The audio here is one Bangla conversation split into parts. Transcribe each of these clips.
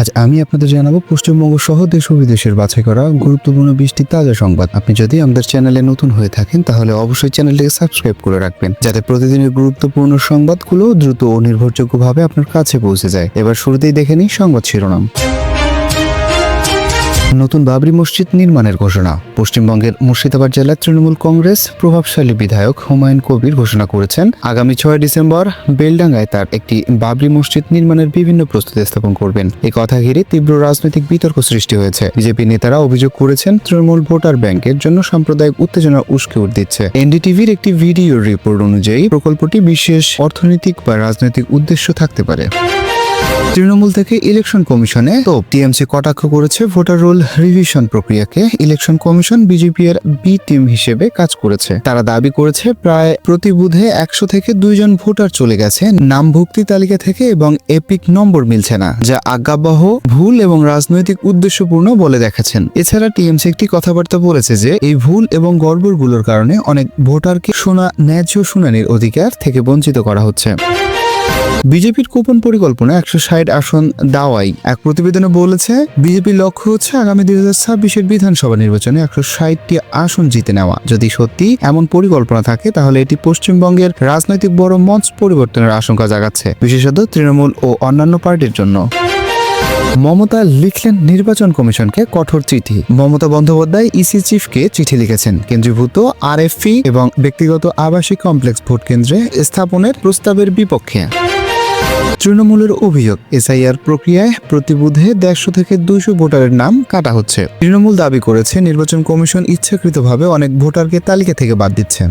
আজ আমি আপনাদের জানাব পশ্চিমবঙ্গ সহ দেশ ও বিদেশের বাছাই করা গুরুত্বপূর্ণ বৃষ্টি তাজা সংবাদ। আপনি যদি আমাদের চ্যানেলে নতুন হয়ে থাকেন, তাহলে অবশ্যই চ্যানেলটিকে সাবস্ক্রাইব করে রাখবেন, যাতে প্রতিদিনের গুরুত্বপূর্ণ সংবাদগুলো দ্রুত ও নির্ভরযোগ্যভাবে আপনার কাছে পৌঁছে যায়। এবার শুরুতেই দেখে নিই সংবাদ শিরোনাম। নতুন বাবরি মসজিদ নির্মাণের ঘোষণা। পশ্চিমবঙ্গের মুর্শিদাবাদ জেলার তৃণমূল কংগ্রেস প্রভাবশালী বিধায়ক হুমায়ুন কবির ঘোষণা করেছেন। আগামী ছয় ডিসেম্বর বেলডাঙ্গায় তার একটি বাবরি মসজিদ নির্মাণের বিভিন্ন প্রস্তুতি স্থাপন করবেন। এই কথা ঘিরে তীব্র রাজনৈতিক বিতর্ক সৃষ্টি হয়েছে। বিজেপি নেতারা অভিযোগ করেছেন, তৃণমূল ভোটার ব্যাংকের জন্য সাম্প্রদায়িক উত্তেজনা উস্কে দিচ্ছে এনডিটিভির একটি ভিডিও রিপোর্ট অনুযায়ী প্রকল্পটি বিশেষ অর্থনৈতিক বা রাজনৈতিক উদ্দেশ্য থাকতে পারে। তৃণমূল থেকে ইলেকশন কমিশনে, তো টিএমসি কটাক্ষ করেছে ভোটার রোল রিভিশন প্রক্রিয়াকে। ইলেকশন কমিশন বিজেপি এর বি টিম হিসেবে কাজ করেছে। তারা দাবি করেছে, প্রায় প্রতি বুধে একশো থেকে দুইজন ভোটার চলে গেছে। নাম ভুক্তি তালিকা থেকে এবং এপিক নম্বর মিলছে না, যা আজ্ঞাবহ, ভুল এবং রাজনৈতিক উদ্দেশ্যপূর্ণ বলে দেখাচ্ছেন। এছাড়া টিএমসি একটি কথাবার্তা বলেছে যে, এই ভুল এবং গড়বড়গুলোর কারণে অনেক ভোটারকে শোনা ন্যায্য শুনানির অধিকার থেকে বঞ্চিত করা হচ্ছে। বিজেপির গোপন পরিকল্পনা একশো ষাট আসন দাওয়াই এক প্রতিবেদনে বলেছে, বিজেপির লক্ষ্য হচ্ছে আগামী দুই হাজার ছাব্বিশের বিধানসভা নির্বাচনে একশো ষাটটি আসন জিতে নেওয়া। যদি সত্যি এমন পরিকল্পনা থাকে, তাহলে এটি পশ্চিমবঙ্গের রাজনৈতিক বড় মঞ্চ পরিবর্তনের আশঙ্কা জাগাচ্ছে, বিশেষত তৃণমূল ও অন্যান্য পার্টির জন্য। মমতা লিখলেন নির্বাচন কমিশনকে কঠোর চিঠি। মমতা বন্দ্যোপাধ্যায় ইসি চিফকে চিঠি লিখেছেন। কেন্দ্রীভূত আর আরএফপি এবং ব্যক্তিগত আবাসিক কমপ্লেক্স ভোট কেন্দ্রে স্থাপনের প্রস্তাবের বিপক্ষে। তৃণমূলের অভিযোগ, এসআইআর প্রক্রিয়ায় প্রতি বুধে দেড়শো থেকে দুইশো ভোটারের নাম কাটা হচ্ছে। তৃণমূল দাবি করেছে, নির্বাচন কমিশন ইচ্ছাকৃতভাবে অনেক ভোটারকে তালিকা থেকে বাদ দিচ্ছে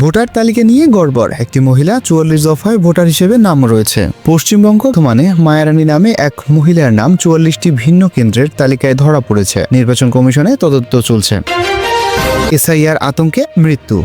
ভোটার তালিকা নিয়ে গড়বড়, একটি মহিলা চুয়াল্লিশ দফায় ভোটার হিসেবে নাম রয়েছে। পশ্চিমবঙ্গ মানে মায়ারানী নামে এক মহিলার নাম চুয়াল্লিশটি ভিন্ন কেন্দ্রের তালিকায় ধরা পড়েছে। নির্বাচন কমিশনে তদন্ত চলছে। এসআইআর আতঙ্কে মৃত্যু।